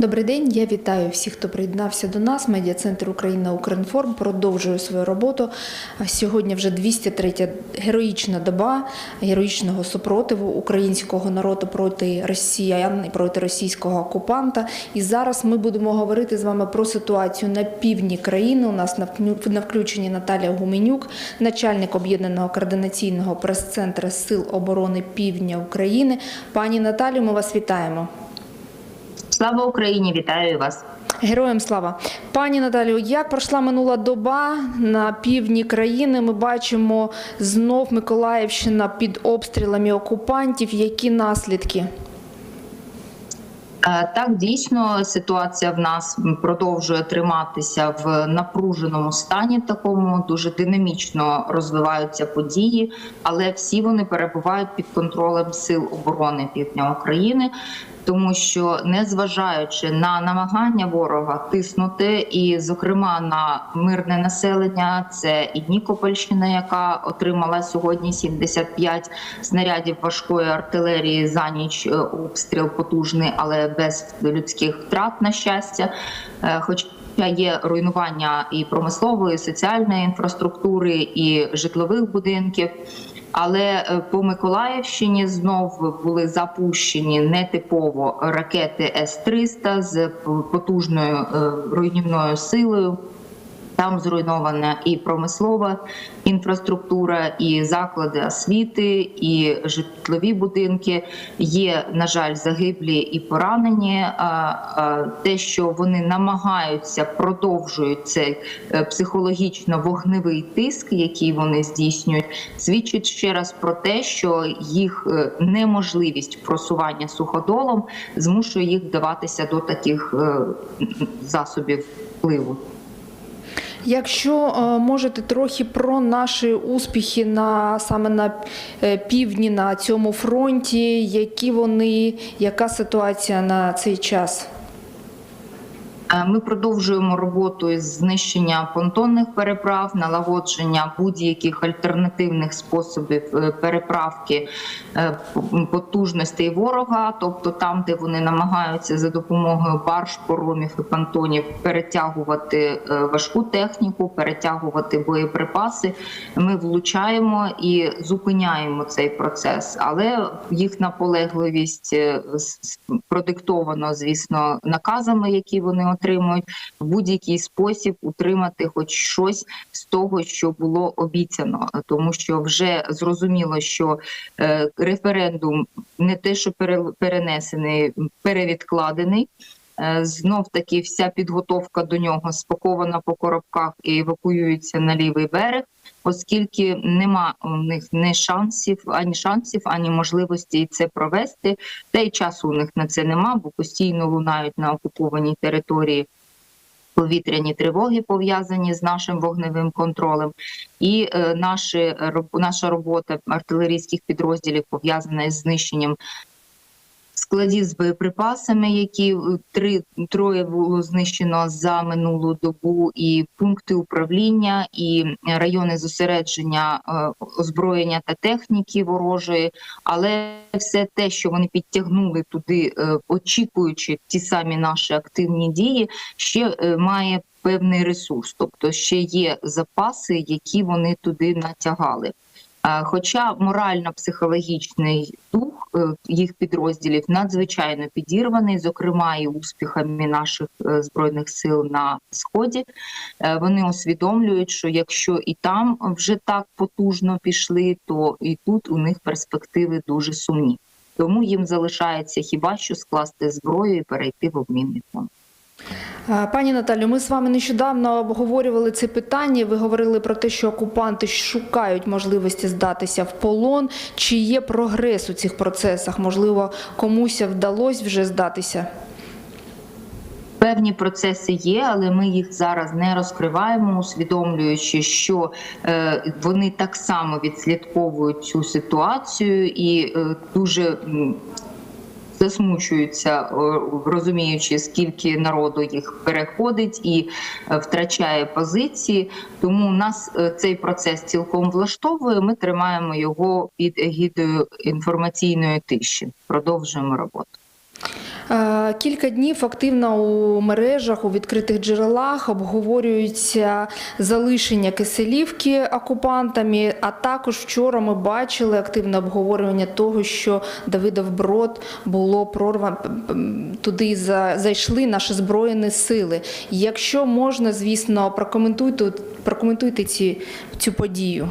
Добрий день, я вітаю всіх, хто приєднався до нас. Медіа-центр Україна Укрінформ продовжує свою роботу. Сьогодні вже 203 героїчна доба героїчного супротиву українського народу проти росіян і проти російського окупанта. І зараз ми будемо говорити з вами про ситуацію на півдні країни. У нас на вклю- на включенні Наталія Гуменюк, начальник об'єднаного координаційного прес-центру Сил оборони Півдня України. Пані Наталію, ми вас вітаємо. Слава Україні! Вітаю вас. Героям слава, пані Наталію. Як пройшла минула доба на півдні країни? Ми бачимо знов Миколаївщина під обстрілами окупантів. Які наслідки? Е, Так, дійсно, ситуація в нас продовжує триматися в напруженому стані. Такому дуже динамічно розвиваються події, але всі вони перебувають під контролем сил оборони Півдня України. Тому що незважаючи на намагання ворога тиснути, і, зокрема, на мирне населення, це і Нікопольщина, яка отримала сьогодні 75 снарядів важкої артилерії за ніч е, обстріл потужний, але без людських втрат, на щастя. Е, Хоч Є руйнування і промислової, і соціальної інфраструктури, і житлових будинків. Але е, по Миколаївщині знов були запущені нетипово ракети С-300 з потужною е, руйнівною силою. Там зруйнована і промислова інфраструктура, і заклади освіти, і житлові будинки. Є, на жаль, загиблі і поранені. Те, що вони намагаються продовжують цей е, психологічно-вогневий тиск, який вони здійснюють, свідчить ще раз про те, що їх е, неможливість просування суходолом змушує їх вдаватися до таких е, засобів впливу. Якщо е, можете трохи про наші успіхи на саме на е, півдні на цьому фронті, які вони, яка ситуація на цей час? Е, Ми продовжуємо роботу із знищення понтонних переправ, налагодження будь-яких альтернативних способів е, переправки е, потужностей ворога, тобто там, де вони намагаються за допомогою барж, поромів і понтонів перетягувати важку техніку, перетягувати боєприпаси. Ми влучаємо і зупиняємо цей процес, але їх наполегливість продиктовано, звісно, наказами, які вони отримують, в будь-який спосіб утримати хоч щось з того, що було обіцяно, тому що вже зрозуміло, що е, референдум не те, що перенесений, перевідкладений. Е, Знов таки вся підготовка до нього спакована по коробках і евакуюється на лівий берег, оскільки нема у них ні шансів, ані шансів, ані можливості це провести. Та й часу у них на це нема, бо постійно лунають на окупованій території. Повітряні тривоги пов'язані з нашим вогневим контролем, і е, наші, роб- наша робота артилерійських підрозділів пов'язана із знищенням складів з боєприпасами, які е, три троє було знищено за минулу добу, і пункти управління, і райони зосередження е, озброєння та техніки ворожої. Але все те, що вони підтягнули туди, е, очікуючи ті самі наші активні дії, ще має певний ресурс, тобто ще є запаси, які вони туди натягали. Хоча морально-психологічний дух е, їх підрозділів надзвичайно підірваний, зокрема і успіхами наших е, збройних сил на сході, Е, вони усвідомлюють, що якщо і там вже так потужно пішли, то і тут у них перспективи дуже сумні. Тому їм залишається хіба що скласти зброю і перейти в обмінний фонд. А, Пані Наталю, ми з вами нещодавно обговорювали це питання. Ви говорили про те, що окупанти шукають можливості здатися в полон. Чи є прогрес у цих процесах? Можливо, комусь вдалося вже здатися? Певні процеси є, але ми їх зараз не розкриваємо, усвідомлюючи, що е, вони так само відслідковують цю ситуацію і е, дуже засмучуються, е, розуміючи, скільки народу їх переходить і е, втрачає позиції. Тому у нас е, цей процес цілком влаштовує. Ми тримаємо його під егідою інформаційної тиші. Продовжуємо роботу. Е, Кілька днів активно у мережах, у відкритих джерелах обговорюються залишення Киселівки окупантами. А також вчора ми бачили активне обговорювання того, що Давидов Брод було прорвано туди зайшли наші збройні сили. Якщо можна, звісно, прокоментуйте, прокоментуйте ці, цю подію.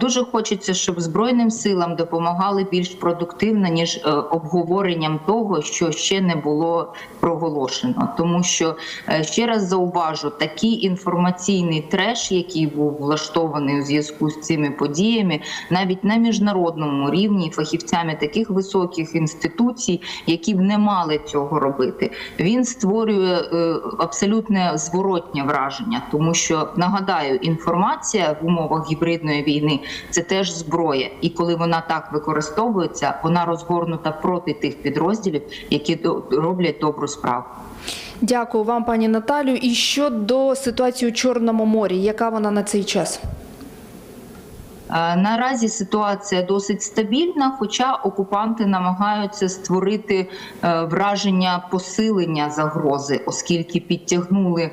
Дуже хочеться, щоб збройним силам допомагали більш продуктивно ніж е, обговоренням того, що ще не було проголошено. Тому що е, ще раз зауважу, такий інформаційний треш, який був влаштований у зв'язку з цими подіями, навіть на міжнародному рівні фахівцями таких високих інституцій, які б не мали цього робити, він створює е, абсолютне зворотнє враження, тому що нагадаю, інформація в умовах гібридної війни це теж зброя, і коли вона так використовується, вона розгорнута проти тих підрозділів, які роблять добру справу. Дякую вам, пані Наталю. І щодо ситуації у Чорному морі, яка вона на цей час? Е, Наразі ситуація досить стабільна, хоча окупанти намагаються створити е, враження посилення загрози, оскільки підтягнули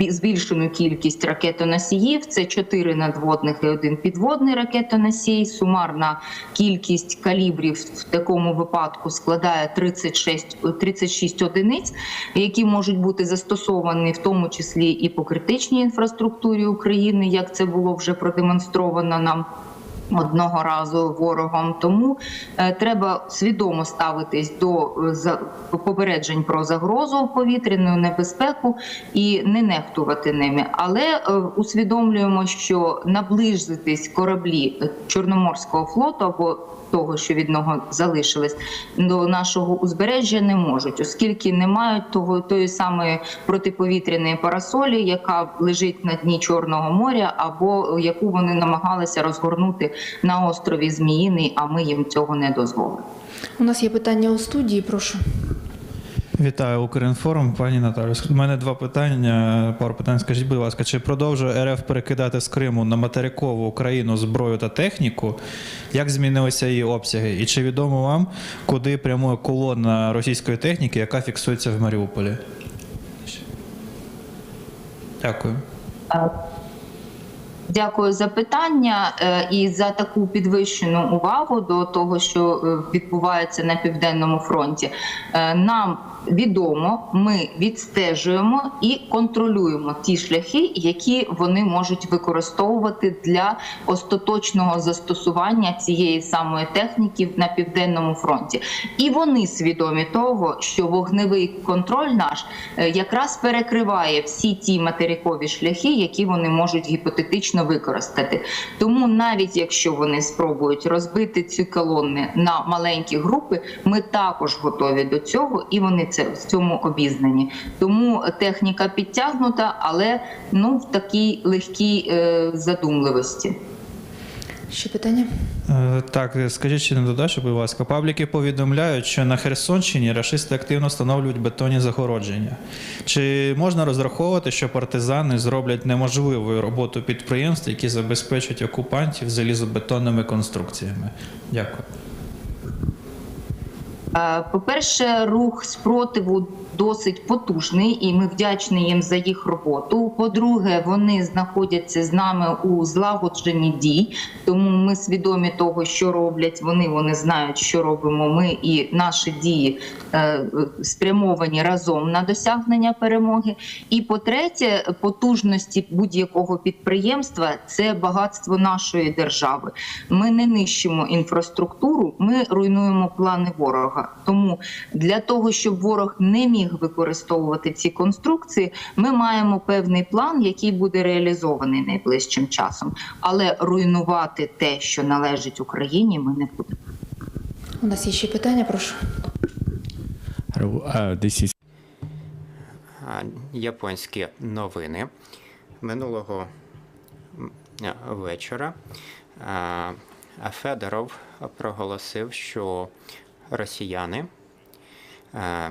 збільшену кількість ракетоносіїв. Це 4 надводних і один підводний ракетоносій. Сумарна кількість калібрів в такому випадку складає 36, 36 одиниць, які можуть бути застосовані в тому числі і по критичній інфраструктурі України, як це було вже продемонстровано нам. Одного разу ворогом, тому е, треба свідомо ставитись до е, за попереджень про загрозу повітряну небезпеку і не нехтувати ними. Але е, усвідомлюємо, що наблизитись кораблі е, Чорноморського флоту або того, що від нього залишилось, до нашого узбережжя не можуть, оскільки не мають того тої самої протиповітряної парасолі, яка лежить на дні Чорного моря, або яку вони намагалися розгорнути на острові Зміїний, а ми їм цього не дозволили. У нас є питання у студії, прошу. Вітаю Укрінформ, пані Наталю. У мене два питання. Пару питань. Скажіть, будь ласка, чи продовжує РФ перекидати з Криму на материкову Україну зброю та техніку? Як змінилися її обсяги? І чи відомо вам, куди прямує колона російської техніки, яка фіксується в Маріуполі? Дякую. Дякую за питання е, і за таку підвищену увагу до того, що е, відбувається на південному фронті. Е, Нам відомо, ми відстежуємо і контролюємо ті шляхи, які вони можуть використовувати для остаточного застосування цієї самої техніки на південному фронті. І вони свідомі того, що вогневий контроль наш е, якраз перекриває всі ті материкові шляхи, які вони можуть гіпотетично використати. Тому навіть якщо вони спробують розбити ці колони на маленькі групи, ми також готові до цього, і вони це в цьому обізнані. Тому техніка підтягнута, але ну в такій легкій е, задумливості. Ще питання? Е, Так, скажіть ще не додачу, будь ласка. Пабліки повідомляють, що на Херсонщині рашисти активно встановлюють бетонні загородження. Чи можна розраховувати, що партизани зроблять неможливою роботу підприємств, які забезпечують окупантів залізобетонними конструкціями? Дякую. Е, По-перше, рух спротиву досить потужний, і ми вдячні їм за їх роботу. По-друге, вони знаходяться з нами у злагодженні дій, тому ми свідомі того, що роблять вони. Вони знають, що робимо ми, і наші дії е, спрямовані разом на досягнення перемоги. І по-третє, потужності будь-якого підприємства це багатство нашої держави. Ми не нищимо інфраструктуру, ми руйнуємо плани ворога. Тому для того, щоб ворог не міг використовувати ці конструкції, ми маємо певний план, який буде реалізований найближчим часом. Але руйнувати те, що належить Україні, ми не будемо. У нас є ще питання, прошу. Японські новини минулого вечора. Федоров проголосив, що росіяни, а,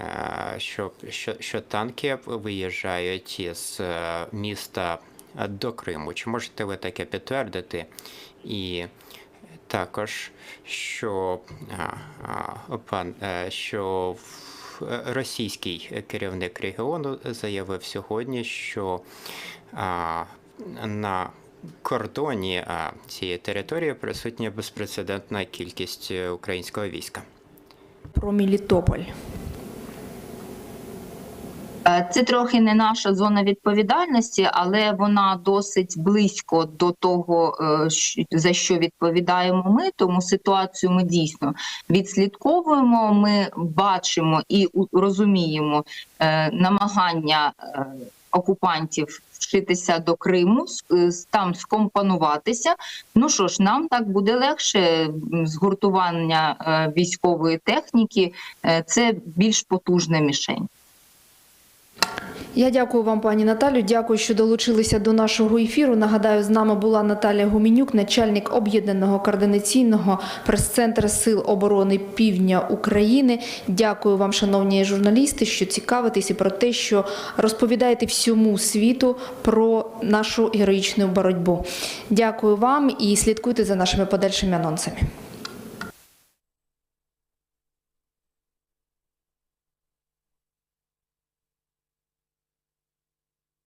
а, що, що, що танки виїжджають із е, міста до Криму. Чи можете ви таке підтвердити? І також, що, пан, е, що е, російський керівник регіону заявив сьогодні, що на кордоні цієї території присутня безпрецедентна кількість е, українського війська. Про Мелітополь. Е, Це трохи не наша зона відповідальності, але вона досить близько до того, е, за що відповідаємо ми. Тому ситуацію ми дійсно відслідковуємо. Ми бачимо і розуміємо намагання окупантів вшитися до Криму, е, там скомпонуватися. Ну що ж, нам так буде легше. Згуртування е, військової техніки е, це більш потужна мішень. Я дякую вам, пані Наталю. Дякую, що долучилися до нашого ефіру. Нагадаю, з нами була Наталія Гуменюк, начальник об'єднаного координаційного прес-центру Сил оборони Півдня України. Дякую вам, шановні журналісти, що цікавитесь і про те, що розповідаєте всьому світу про нашу героїчну боротьбу. Дякую вам і слідкуйте за нашими подальшими анонсами.